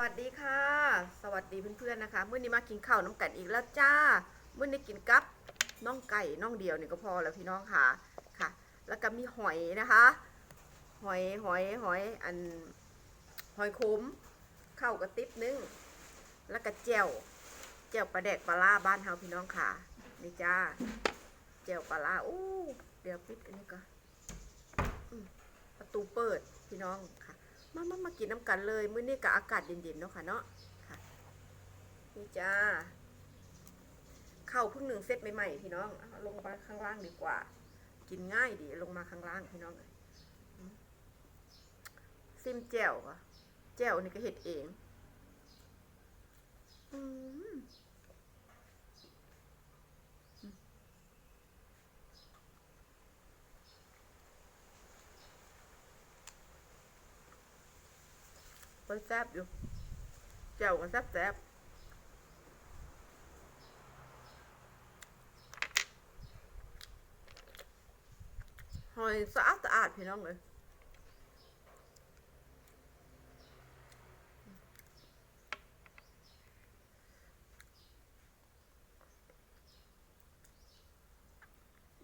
วัสดีค่ะ สวัสดีเพื่อนๆนะคะเมื่อนี้มากินข้าวน้ำกันอีกแล้วจ้าเมื่อนี้กินกับน่องไก่น่องเดียวนี่ก็พอแล้วพี่น้องค่ะค่ะ แล้วก็มีหอยนะคะ หอยหอยหอยอันหอยขมข้าวกระติบนึงแล้วก็แจ่วแจ่วปลาแดกปลาล่าบ้านเฮาพี่น้องค่ะนี่จ้าแจ่วปลาล่าอู้เดี๋ยวปิดอันนี้ก่อนประตูเปิดพี่น้องค่ะ มามามากินน้ำกันเลย มื้อนี้กับอากาศเย็นๆเนาะค่ะเนาะค่ะนี่จ้าข้าวเพิ่งหนึ่งเซตใหม่ๆพี่น้อง ลงมาข้างล่างดีกว่า กินง่ายดีลงมาข้างล่างพี่น้องซิมแจ่วอะแจ่วนี่ก็เห็ดเอง อืม ก็แซบอยู่ เจ้ากันแซบแซบหอยสะอาดสะอาดพี่น้องเลย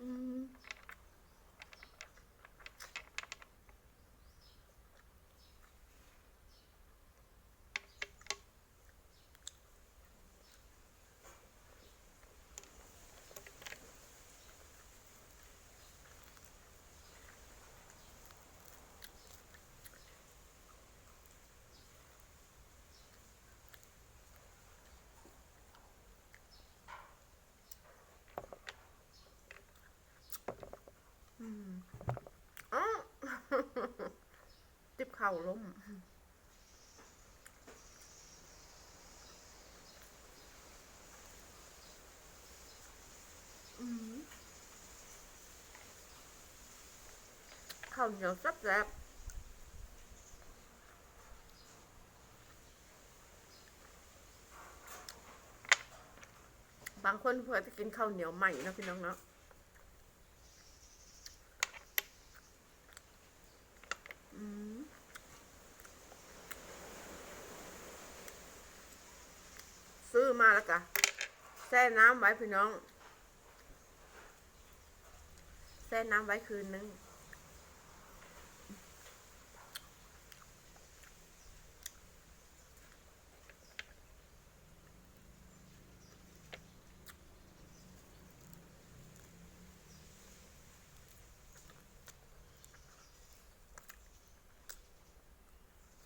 อืม อืมอ๋อติบเข่าล้มข้าวเหนียวแซ่บๆบางคนเผื่อจะกินข้าวเหนียวใหม่นะพี่น้องเนาะ อืมซื้อ มาแล้วกะแช่น้ำไว้พี่น้องแช่น้ำไว้คืนนึง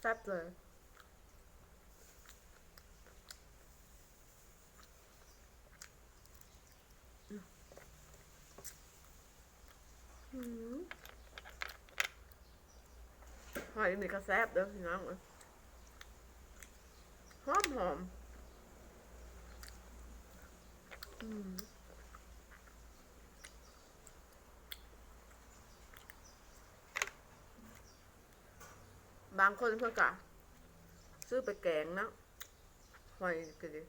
แซ่บเลย อืมห อยนี่ก็แซ่บเด้อพี่น้องหอมหอมอืมบางคนเพื่อกะซื้อไปแกงนะหอยก็ดี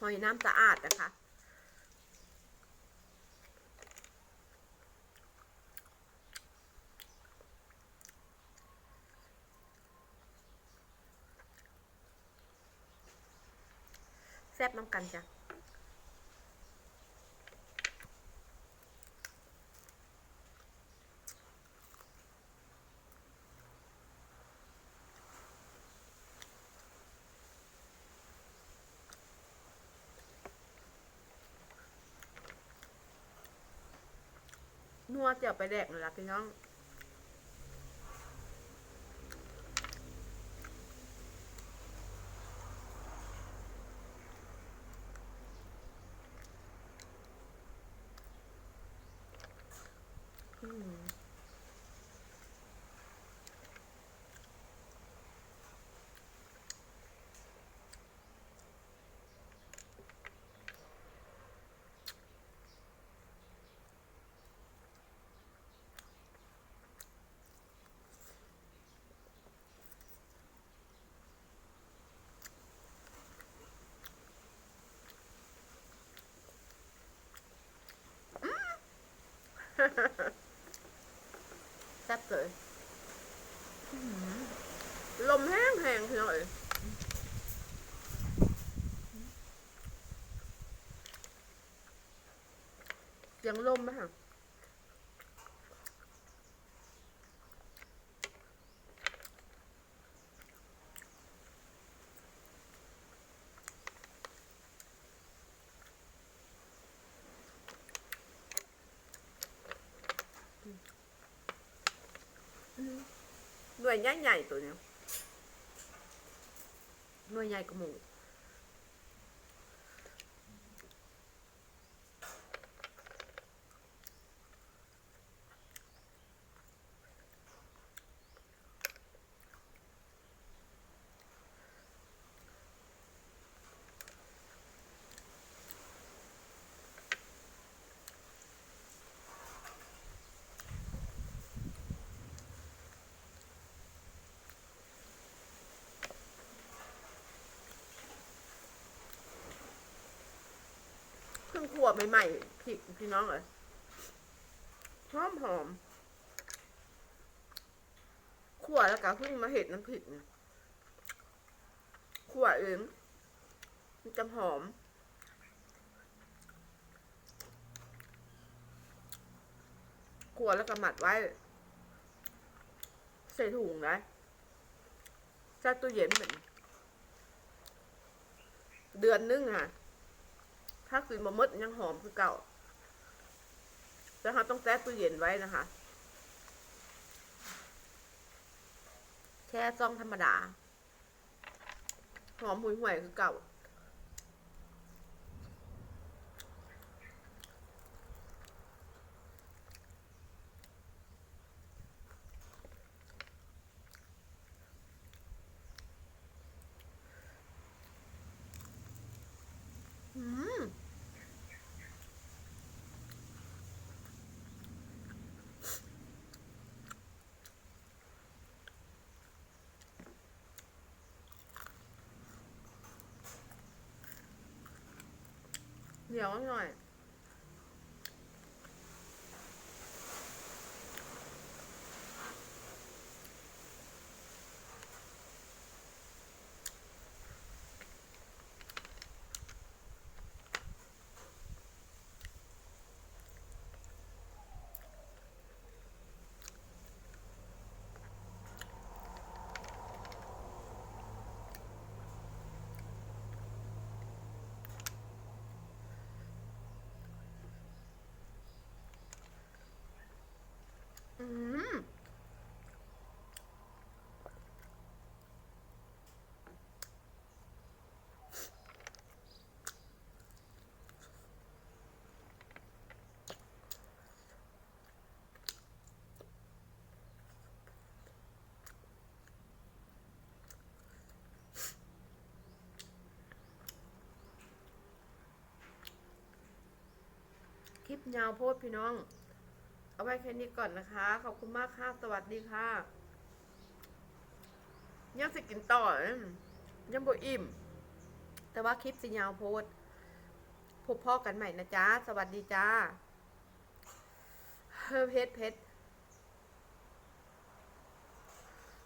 หอยน้ำสะอาดนะคะ แซ่บน้ำกันจ้ะ หัวเจียวไปแดกเลยล่ะพี่น้อง อืม แซ่บเลยลมแห้งแห้งพี่น้องเลยยเสียงลมไหมคะ หน่วยใหญ่ๆตัวเนี้ยหน่วยใหญ่กว่าหมู วใหม่ๆพริกพี่น้องเลยหอมหอมขัวแล้วก็เพิ่งมาเห็ดน้ำพริกเนี่ยขัวเองมันจะหอม ขัวแล้วก็หมัดไว้ ใส่ถุงนะใส่ตู้เย็นเหมือนเดือนนึงค่ะ ถ้ากินบะมดยังหอมคือเก่าแต่เราต้องแช่ตู้เย็นไว้นะคะแช่ซองธรรมดา หอมหุยห่วยคือเก่าอืม เดี๋ยวหน่อย อืมคลิปยาวโพดพี่น้อง เอาไว้แค่นี้ก่อนนะคะ ขอบคุณมากค่ะ สวัสดีค่ะ ยังสิกินต่อ ยังบ่อิ่ม แต่ว่าคลิปสิยาวโพดพบพ่อกันใหม่นะจ๊ะ สวัสดีจ้าเฮ้อเพชรเพชร